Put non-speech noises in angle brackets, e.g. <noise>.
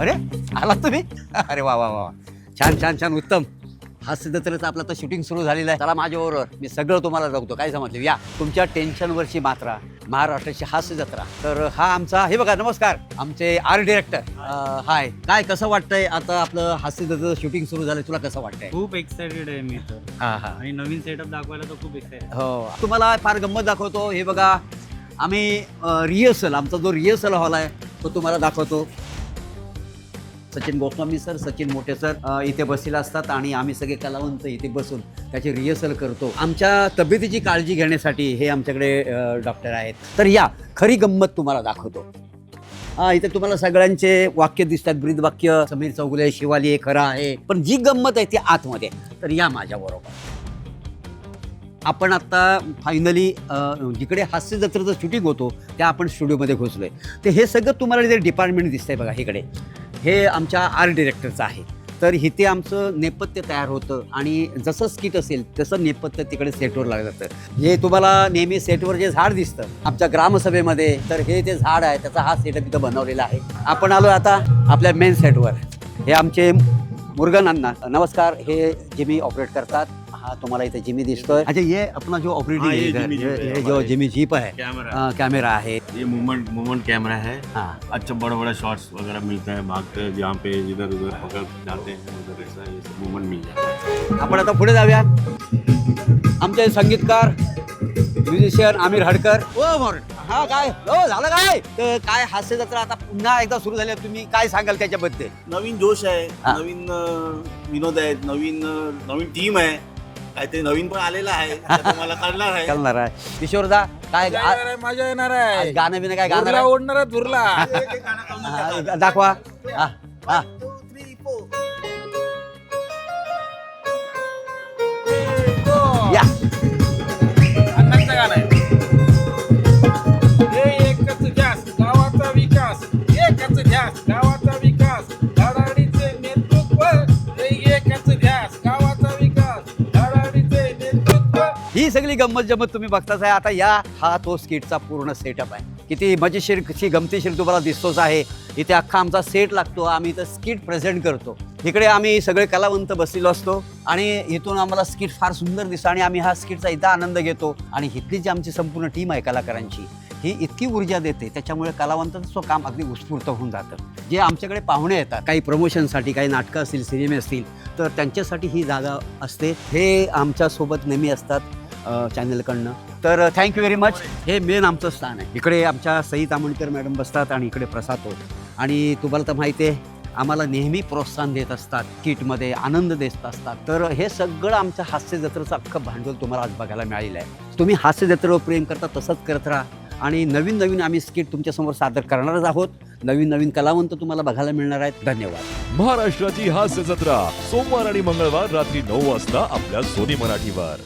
अरे आला तुम्ही? अरे वा वा वा वा. छान छान छान उत्तम. हास्य जत्रेचं आपलं तर शूटिंग सुरू झालेलं आहे. चला माझ्याबरोबर मी सगळं तुम्हाला जगतो काय समजलं? या तुमच्या टेन्शनवरची मात्रा महाराष्ट्राची हास्य जत्रा तर हा आमचा हे बघा नमस्कार. आमचे आर्ट डिरेक्टर हाय. काय कसं वाटतंय आता आपलं हास्य जत्रेचं शूटिंग सुरू झालं तुला कसं वाटतंय? खूप एक्साइटेड आहे मी तर. हा हा. आणि नवीन सेटअप दाखवायला तर खूप एक्साइटेड हो. तुम्हाला फार गंमत दाखवतो. हे बघा आम्ही रिहर्सल आमचा जो रिहर्सल हॉल आहे तो तुम्हाला दाखवतो. सचिन गोस्वामी सर सचिन मोठे सर इथे बसलेले असतात आणि आम्ही सगळे कलावंत इथे बसून त्याची रिहर्सल करतो. आमच्या तब्येतीची काळजी घेण्यासाठी हे आमच्याकडे डॉक्टर आहेत. तर या खरी गंमत तुम्हाला दाखवतो. हा इथे तुम्हाला सगळ्यांचे वाक्य दिसतात ब्रीद वाक्य समीर चौगुले शिवाली हे खरं आहे. पण जी गंमत आहे ती आतमध्ये. तर या माझ्याबरोबर आपण आता फायनली जिकडे हास्य जत्रेचं शूटिंग होतो त्या आपण स्टुडिओमध्ये घुसलोय. तर हे सगळं तुम्हाला जे डिपार्टमेंट दिसतंय बघा इकडे. हे आमच्या आर्ट डिरेक्टरचं आहे. तर इथे आमचं नेपथ्य तयार होतं आणि जसं स्किट असेल तसं नेपथ्य तिकडे सेटवर लागलं जातं. हे तुम्हाला नेहमी सेटवर जे झाड दिसतं आमच्या ग्रामसभेमध्ये तर हे जे झाड आहे त्याचा हा सेटअप इथं बनवलेला आहे. आपण आलो आता आपल्या मेन सेटवर हे आमचे मुर्गन अण्णा नमस्कार हे जिमी ऑपरेट करतात. हा तुम्हाला इथे जिमी दिसतोय. अच्छा ये अपना जो हाँ, ये ऑपरेटिंग जिमी जीप है, ये जो हमारे। जिमी जीप है कैमरा अ, कैमरा है ये मूवमेंट मूवमेंट कैमरा है. हाँ. अच्छा बड़ा बड़ा शॉट्स वगैरह मिलता है भागते हैं जहाँ पे इधर उधर पकड़ जाते हैं उधर ऐसा ये सब मूवमेंट मिल जाता है। आपण आता पुढे जाऊया. आमचे संगीतकार म्युझिशियन आमिर हडकर. ओ मोर हा काय? हो झालं काय? तर काय हास्य जत्रा आता पुन्हा एकदा सुरू झाली आहे. तुम्ही काय सांगाल त्याच्याबद्दल? नवीन जोश आहे हा. नवीन अं, विनोद आहेत नवीन अं, नवीन टीम आहे. काहीतरी नवीन पण आलेलं आहे ते <laughs> तुम्हाला कळणार आहे. करणार आहे. किशोरदा काय मजा येणार आहे, मजा येणार आज आहे गाणं बिणं काय गाणार धुरला आहे? ओढणार धुरला. हा, दाखवा. हा, हा. सगळी गंमत जमत तुम्ही बघताच आहे. आता या हा तो स्किटचा पूर्ण सेटअप आहे. किती मजेशीर किती गमतीशीर तुम्हाला दिसतोच आहे. इथे अख्खा आमचा सेट लागतो. आम्ही इथं स्किट प्रेझेंट करतो. इकडे आम्ही सगळे कलावंत बसलेलो असतो. आणि इथून आम्हाला स्किट फार सुंदर दिसतं आणि आम्ही हा स्किटचा इथं आनंद घेतो. आणि इथली जी आमची संपूर्ण टीम आहे कलाकारांची ही इतकी ऊर्जा देते. त्याच्यामुळे कलावंतांचं काम अगदी उत्स्फूर्त होऊन जातं. जे आमच्याकडे पाहुणे येतात काही प्रमोशनसाठी काही नाटकं असतील सिनेमे असतील तर त्यांच्यासाठी ही जागा असते. हे आमच्यासोबत नेहमी असतात. चॅनलकडनं तर थँक्यू व्हेरी मच हे मेन आमचं स्थान आहे. इकडे आमच्या सई तामणकर मॅडम बसतात आणि इकडे प्रसाद होत. आणि तुम्हाला तर माहिती आहे आम्हाला नेहमी प्रोत्साहन देत असतात किटमध्ये आनंद देत असतात. तर हे सगळं आमचं हास्य जत्रेचं अख्खं भांडवल तुम्हाला आज बघायला मिळालेलं आहे. तुम्ही हास्य जत्रेवर प्रेम करता तसंच करत राहा. आणि नवीन नवीन आम्ही स्किट तुमच्यासमोर सादर करणारच आहोत. नवीन नवीन कलावंत तुम्हाला बघायला मिळणार आहेत. धन्यवाद. महाराष्ट्राची हास्य जत्रा. सोमवार आणि मंगळवार रात्री नऊ वाजता आपल्या सोनी मराठीवर.